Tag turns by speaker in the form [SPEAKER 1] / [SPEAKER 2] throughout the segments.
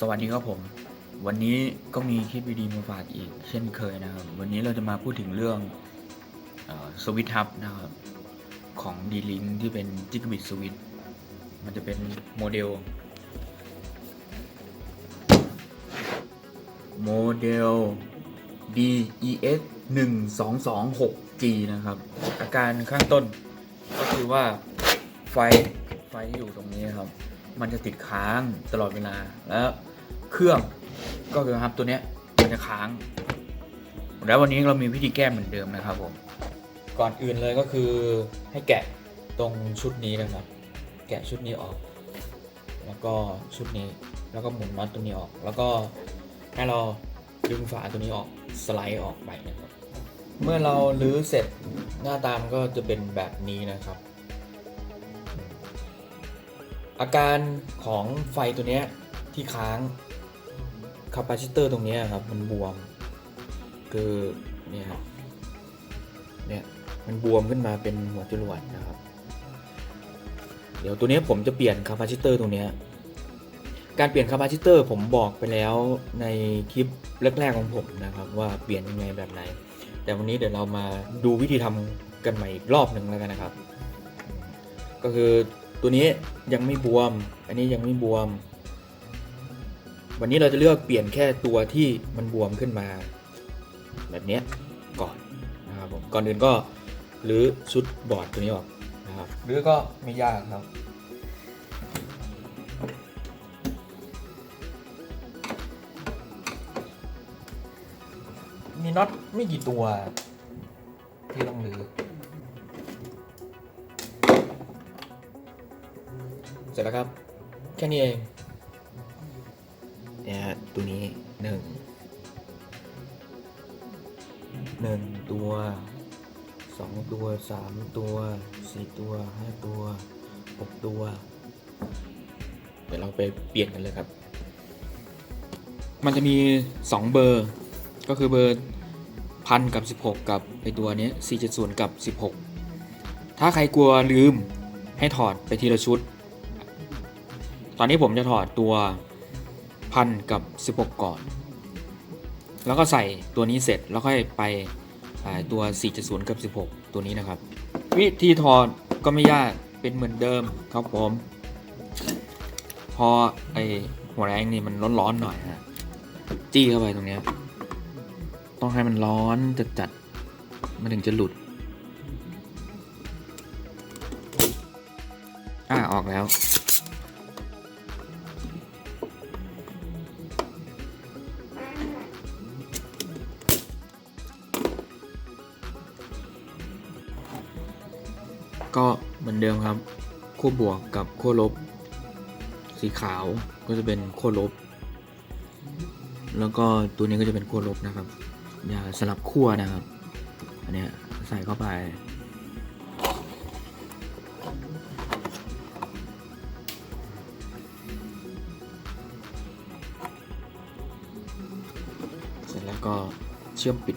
[SPEAKER 1] สวัสดีครับผม วันนี้ก็มีคลิปวิดีโอมาฝากอีก เช่นเคยนะครับ วันนี้เราจะมาพูดถึงเรื่องสวิตทับนะครับ ของ D-Link ที่เป็น Gigabit Switch มันจะเป็นโมเดล โมเดล DES 1 2 2 6 G นะครับ อาการข้างต้นก็คือว่าไฟไฟที่อยู่ตรงนี้ครับ มันจะติดค้างตลอดเวลาแล้วเครื่องก็คือครับตัวเนี้ยมันจะค้าง แล้ววันนี้เรามีวิธีแก้เหมือนเดิมนะครับผมก่อนอื่นเลยก็คือให้แกะตรงชุดนี้นะครับ แกะชุดนี้ออก แล้วก็ชุดนี้แล้วก็หมุนน็อตตัวนี้ออก แล้วก็ให้เราดึงฝาตัวนี้ออกสไลด์ออกไปนะครับ เมื่อเราลื้อเสร็จหน้าตามก็จะเป็นแบบนี้นะครับ อาการของไฟตัวเนี้ยที่ค้างคาปาซิเตอร์ตรงนี้ครับมันบวม คือเนี่ยครับเนี่ยมันบวมขึ้นมาเป็นหัวจรวดนะครับ เดี๋ยวตัวนี้ผมจะเปลี่ยนคาปาซิเตอร์ตรงนี้การเปลี่ยนคาปาซิเตอร์ผมบอกไปแล้วในคลิปแรกๆของผมนะครับว่าเปลี่ยนยังไงแบบไหน แต่วันนี้เดี๋ยวเรามาดูวิธีทำกันใหม่อีกรอบหนึ่งแล้วกันนะครับ ก็คือ ตัวนี้ยังไม่บวม อันนี้ยังไม่บวม วันนี้เราจะเลือกเปลี่ยนแค่ตัวที่มันบวมขึ้นมา แบบนี้ก่อนนะครับผมก่อนอื่นก็หรือชุดบอร์ดตัวนี้ออกนะครับหรือก็ไม่ยากครับมีน็อตไม่กี่ตัวที่ต้องรื้อ เสร็จแล้วครับ แค่นี้เองเนี่ยฮะตัวนี้หนึ่งหนึ่งตัวสองตัวสามตัวสี่ตัวห้าตัวหกตัว เดี๋ยวเราไปเปลี่ยนกันเลยครับ มันจะมี2เบอร์ ก็คือเบอร์พันกับ16กับไอตัวนี้470กับ16ถ้าใครกลัวลืมให้ถอดไปทีละชุด ตอนนี้ผมจะถอดตัวพันกับ 16 ก่อน แล้วก็ใส่ตัวนี้เสร็จแล้วค่อยไปตัว 4.0 กับ 16 ตัวนี้นะครับ วิธีถอดก็ไม่ยากเป็นเหมือนเดิมครับผม พอไอหัวแรงนี่มันร้อนๆหน่อยฮะจี้เข้าไปตรงเนี้ยต้องให้มันร้อนจัดๆมันถึงจะหลุด อ่าออกแล้ว ก็เหมือนเดิมครับขั้วบวกกับขั้วลบ สีขาวก็จะเป็นขั้วลบ แล้วก็ตัวนี้ก็จะเป็นขั้วลบนะครับอย่าสลับขั้วนะครับ อันนี้ใส่เข้าไป เสร็จแล้วก็เชื่อมปิด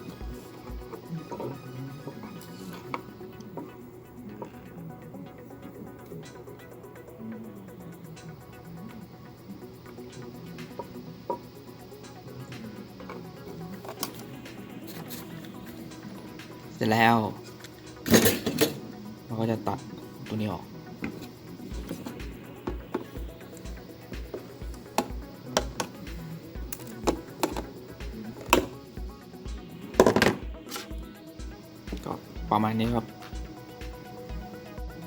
[SPEAKER 1] เสร็จแล้ว เราก็จะตัดตัวนี้ออก ก็ประมาณนี้ครับ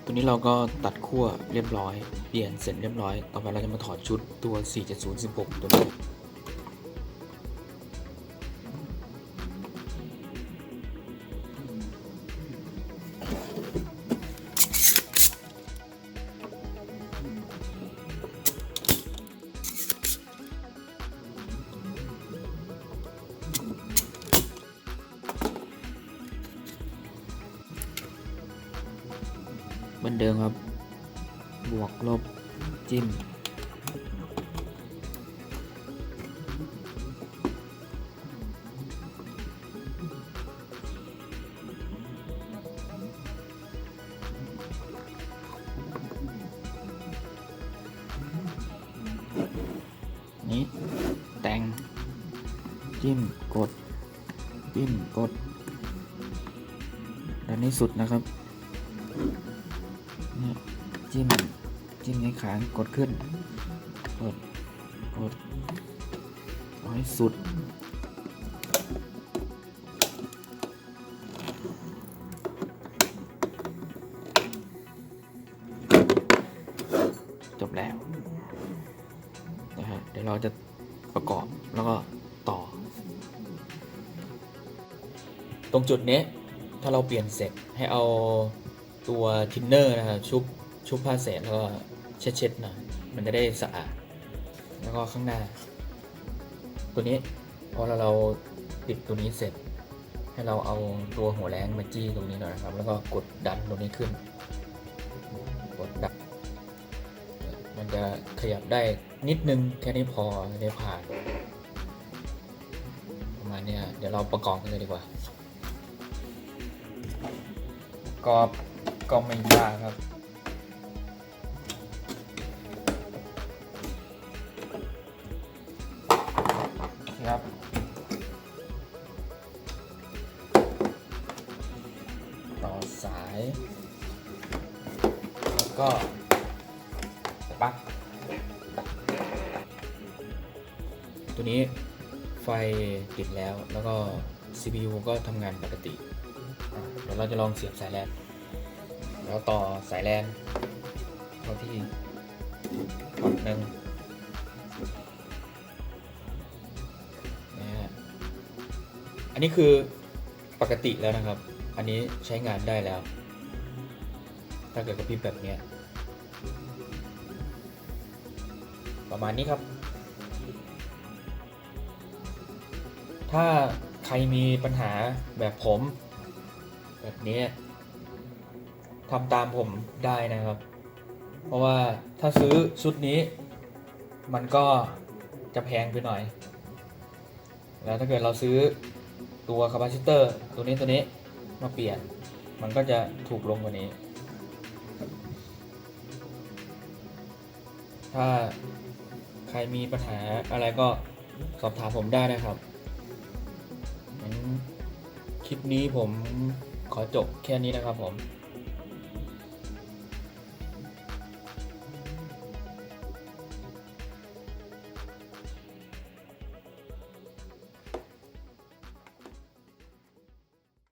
[SPEAKER 1] ตัวนี้เราก็ตัดขั้วเรียบร้อย เปลี่ยนเสร็จเรียบร้อย ต่อไปเราจะมาถอดชุดตัว 47016 ตัวนี้ อนเดิมครับ บวกลบจิ้ม นี้แต่ง จิ้มกด จิ้มกดด้านนี้สุดนะครับ จิ้ม จิ้มในขากดขึ้น กด กดเอาให้สุด จบแล้วนะฮะเดี๋ยวเราจะประกอบแล้วก็ต่อ ตรงจุดนี้ถ้าเราเปลี่ยนเสร็จให้เอาตัวทินเนอร์นะครับชุบ ชุบผ้าเศษแล้วก็เช็ดเช็ดๆหน่อยมันจะได้สะอาด แล้วก็ข้างหน้า ตัวนี้พอเราเราติดตัวนี้เสร็จ ให้เราเอาตัวหัวแรงมาจี้ตรงนี้หน่อยนะครับ แล้วก็กดดันตรงนี้ขึ้น กดดัน มันจะขยับได้นิดนึงแค่นี้พอได้ผ่าน ประมาณนี้เดี๋ยวเราประกอบกันเลยดีกว่าก็ก็ไม่ยากครับ แล้วก็ปลั๊กตัวนี้ไฟติดแล้วแล้วก็ CPU ก็ทำงานปกติ เดี๋ยวเราจะลองเสียบสายแลนแล้วต่อสายแลนเข้าที่พอร์ตหนึ่งนะฮะอันนี้คือปกติแล้วนะครับ อันนี้ใช้งานได้แล้ว ถ้าเกิดกระพริบแบบนี้ประมาณนี้ครับ ถ้าใครมีปัญหาแบบผม แบบนี้ทำตามผมได้นะครับ เพราะว่าถ้าซื้อชุดนี้ มันก็จะแพงไปหน่อย แล้วถ้าเกิดเราซื้อตัวคาปาซิเตอร์ตัวนี้ตัวนี้ มาเปลี่ยน มันก็จะถูกลงกว่านี้ ถ้าใครมีปัญหาอะไรก็สอบถามผมได้นะครับ คลิปนี้ผมขอจบแค่นี้นะครับผม